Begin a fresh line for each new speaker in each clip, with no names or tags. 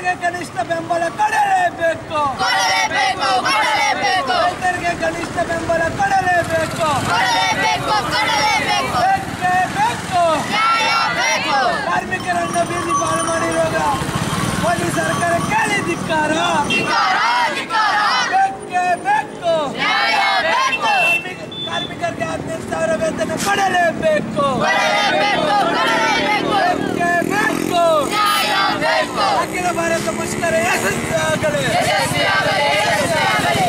ಕನಿಷ್ಠ ಬೆಂಬಲ ಕೊಡಲೇಬೇಕು. ರೈತರಿಗೆ ಕನಿಷ್ಠ ಬೆಂಬಲ ಕೊಡಲೇಬೇಕು. ಕಾರ್ಮಿಕರನ್ನು ಬೀದಿ ಪಾಲು ಮಾಡಿರುವಾಗ ಮೋದಿ ಸರ್ಕಾರ ಕೇಳಿ ಧಿಕ್ಕಾರ
ಧಿಕ್ಕಾರ. ಧಿಕ್ಕಾರ
ಬೇಕೇ. ಕಾರ್ಮಿಕರಿಗೆ ಹದಿನೈದು ಸಾವಿರ ವೇತನ ಕೊಡಲೇಬೇಕು. ಭಾರತ ಮುಷ್ಕರ ಯಶಸ್ವಿಯಾಗಲಿ.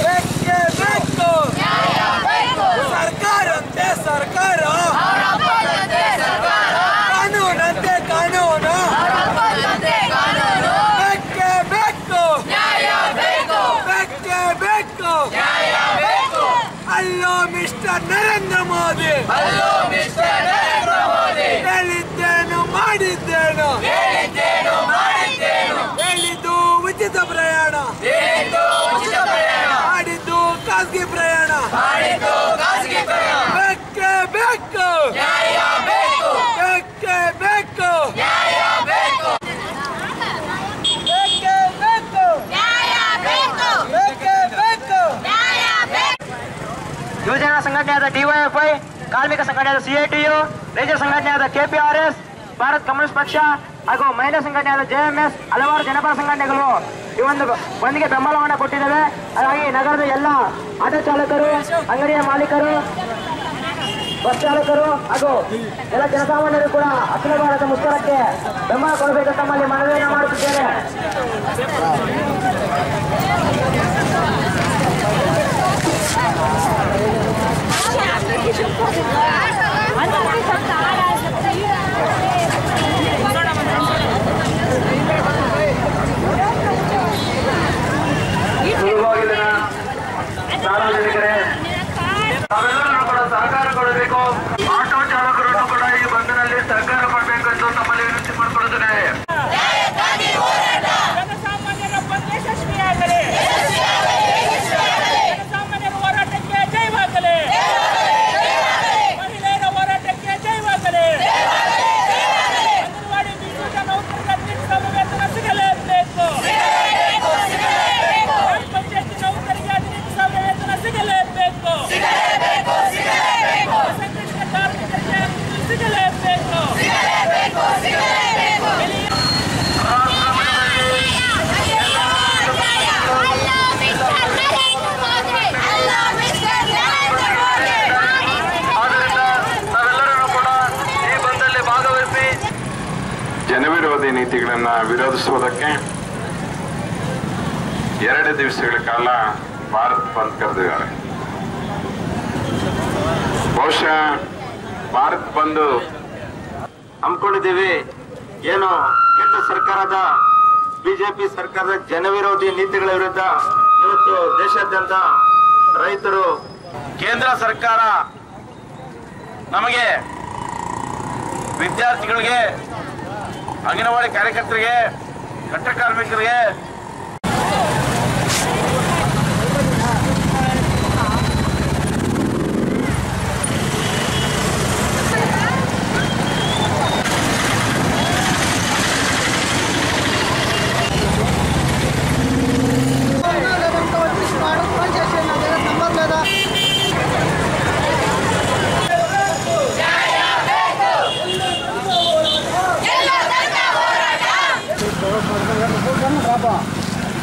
ಬೇಕೇ. ಸರ್ಕಾರಂತೆ ಸರ್ಕಾರ. ಕಾನೂನಂತೆ ಕಾನೂನು. ಬೇಕೇ. ಬೇಕು. ಅಲ್ಲೋ ಮಿಸ್ಟರ್ ನರೇಂದ್ರ ಮೋದಿ. ಹೇಳಿದ್ದೇನು ಮಾಡಿದ್ದೇನು. ಉಚಿತ ಪ್ರಯಾಣ.
ಹೇಳಿದ್ದು ಉಚಿತ ಪ್ರಯಾಣ.
ಮಾಡಿದ್ದು ಖಾಸಗಿ ಪ್ರಯಾಣ.
ಮಾಡಿದ್ದು ಖಾಸಗಿ ಪ್ರಯಾಣ.
ಬೇಕೇ ಬೇಕು.
ನ್ಯಾಯ ಬೇಕು.
ಬೇಕೇ ಬೇಕು.
ನ್ಯಾಯ ಬೇಕು.
ಬೇಕೇ ಬೇಕು.
ನ್ಯಾಯ ಬೇಕು.
ಬೇಕೇ ಬೇಕು.
ನ್ಯಾಯ ಬೇಕು.
ಯುವಜನ ಸಂಘಟನೆಯಾದ ಡಿವೈಎಫ್ಐ ಕಾರ್ಮಿಕ ಸಂಘಟನೆಯಾದ ಸಿಐಟಿಯು ರೈತರ ಸಂಘಟನೆಯಾದ ಕೆಪಿಆರ್ಎಸ್ ಭಾರತ್ ಕಮ್ಯುನಿಸ್ಟ್ ಪಕ್ಷ ಹಾಗೂ ಮಹಿಳಾ ಸಂಘಟನೆಯಾದ ಜೆಎಂಎಸ್ ಹಲವಾರು ಜನಪರ ಸಂಘಟನೆಗಳು ಈ ಒಂದು ಬಂದ್ಗೆ ಬೆಂಬಲವನ್ನು ಕೊಟ್ಟಿದ್ದಾವೆ. ಹಾಗಾಗಿ ನಗರದ ಎಲ್ಲ ಆಟೋ ಚಾಲಕರು, ಅಂಗಡಿಯ ಮಾಲೀಕರು, ಬಸ್ ಚಾಲಕರು ಹಾಗೂ ಎಲ್ಲ ಜನಸಾಮಾನ್ಯರು ಕೂಡ ಅಖಿಲ ಭಾರತ ಮುಷ್ಕರಕ್ಕೆ ಬೆಂಬಲ ಕೊಡಬೇಕು ತಮ್ಮಲ್ಲಿ ಮನವಿಯನ್ನು ಮಾಡುತ್ತಿದ್ದೇನೆ.
ಕೊಡಬೇಕು
ನೀತಿಗಳನ್ನು ವಿರೋಧಿಸುವುದಕ್ಕೆ ಎರಡು ದಿವಸಗಳ ಕಾಲ ಭಾರತ್ ಬಂದ್ ಕರೆದಿದ್ದಾರೆ. ಬಹುಶಃ ಭಾರತ್ ಬಂದು
ಹಮ್ಮಿಕೊಂಡಿದ್ದೀವಿ ಏನು ಕೇಂದ್ರ ಸರ್ಕಾರದ, ಬಿಜೆಪಿ ಸರ್ಕಾರದ ಜನವಿರೋಧಿ ನೀತಿಗಳ ವಿರುದ್ಧ ಇವತ್ತು ದೇಶಾದ್ಯಂತ ರೈತರು, ಕೇಂದ್ರ ಸರ್ಕಾರ ನಮಗೆ ವಿದ್ಯಾರ್ಥಿಗಳಿಗೆ ಅಂಗನವಾಡಿ ಕಾರ್ಯಕರ್ತರಿಗೆ ಘಟ್ಟ ಕಾರ್ಮಿಕರಿಗೆ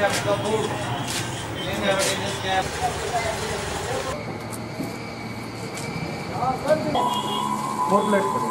have the
food. Then everything
is kept. Four plates.